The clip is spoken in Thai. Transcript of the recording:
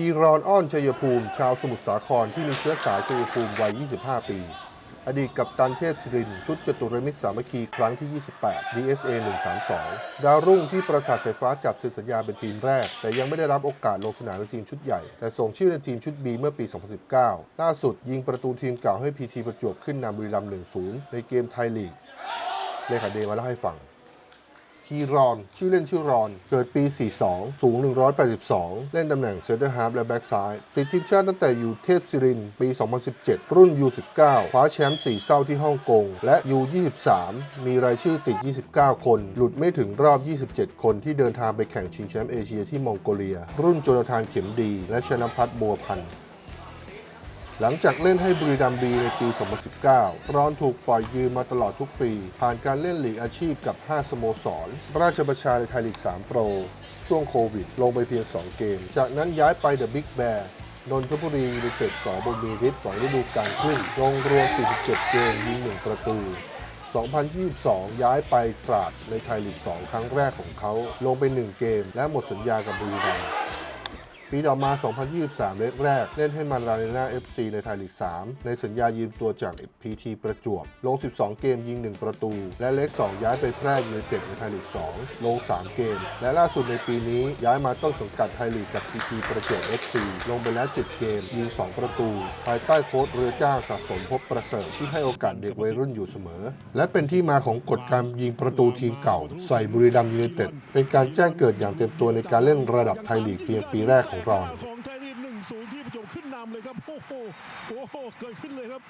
พีรอนอ้อนชัยภูมิ ชาวสมุทรสาครที่มีเชื้อสายชัยภูมิวัย 25 ปี อดีตกัปตันเทพศิริน ชุดจตุรมิตรสามัคคีครั้งที่ 28 DSA 132 ดาวรุ่งที่ประสาทสายฟ้าจับเซ็นสัญญาเป็นทีมแรก แต่ยังไม่ได้รับโอกาสลงสนามในทีมชุดใหญ่ แต่ส่งชื่อในทีมชุด B เมื่อปี 2019 ล่าสุดยิงประตูทีมเก่าให้พีทีประจวบขึ้นนำบุรีรัมย์1-0 ในเกมไทยลีกเลขาเดมาเล่าให้ฟัง ฮีรอน ชื่อเล่นชื่อรอน เกิดปี 42 สูง 182 เล่นตำแหน่งเซนเตอร์ฮาร์ฟและแบ็กซ้าย ติดทีมชาติตั้งแต่อยู่เทพศิริน ปี 2017 รุ่น U19 คว้าแชมป์4เศร้าที่ฮ่องกง และ U23 มีรายชื่อติด 29 คน หลุดไม่ถึงรอบ 27 คนที่เดินทางไปแข่งชิงแชมป์เอเชียที่มองโกเลีย รุ่นโจนาธานเข็มดี และชนะพัฒน์บัวพันธ์ หลังจากเล่นให้บุรีรัมย์บีในปี 2019 รอนถูกปล่อยยืมมาตลอดทุกปี ผ่านการเล่นลีกอาชีพกับ 5 สโมสร ราชประชาในไทยลีก 3 โปร ช่วงโควิด ลงไปเพียง 2 เกม จากนั้นย้ายไปเดอะบิ๊กแบร์นนทบุรียูไนเต็ดสบนมีฤทธิ์สองฤดูกาลครึ่งลงรวม 47 เกมยิง 1 ประตู 2022 ย้ายไปตราดในไทยลีก 2 ครั้งแรกของเขา ลงไป 1 เกม และหมดสัญญากับบุรีรัมย์ ปีต่อมา 2023 เล็กแรก เล่นให้มาลาเรนา FC ในไทยลีก 3 ในสัญญายืมตัวจาก PT ประจวบ ลง 12 เกมยิง 1 ประตู และเล็ก2 ย้ายไปแพร่ยูไนเต็ดในไทยลีก 2 ลง 3 เกม และล่าสุดในปีนี้ย้ายมาต้นสังกัดไทยลีกกับ PT ประจวบ FC ลงไปแล้ว 7 เกม ยิง 2 ประตู ภายใต้โค้ชเรือจ้างสะสมพบประเสริฐที่ให้โอกาสเด็กวัยรุ่นอยู่เสมอ และเป็นที่มาของกฎการยิงประตูทีมเก่า ใส่บุรีรัมย์ยูไนเต็ดเป็นการแจ้งเกิดอย่างเต็มตัวในการเล่นระดับไทยลีกเพียงปีแรกของเราของไทยลีกหนึ่งศูนย์ที่ประจวบขึ้นนำเลยครับโอ้โหโอ้โหเกิดขึ้นเลยครับ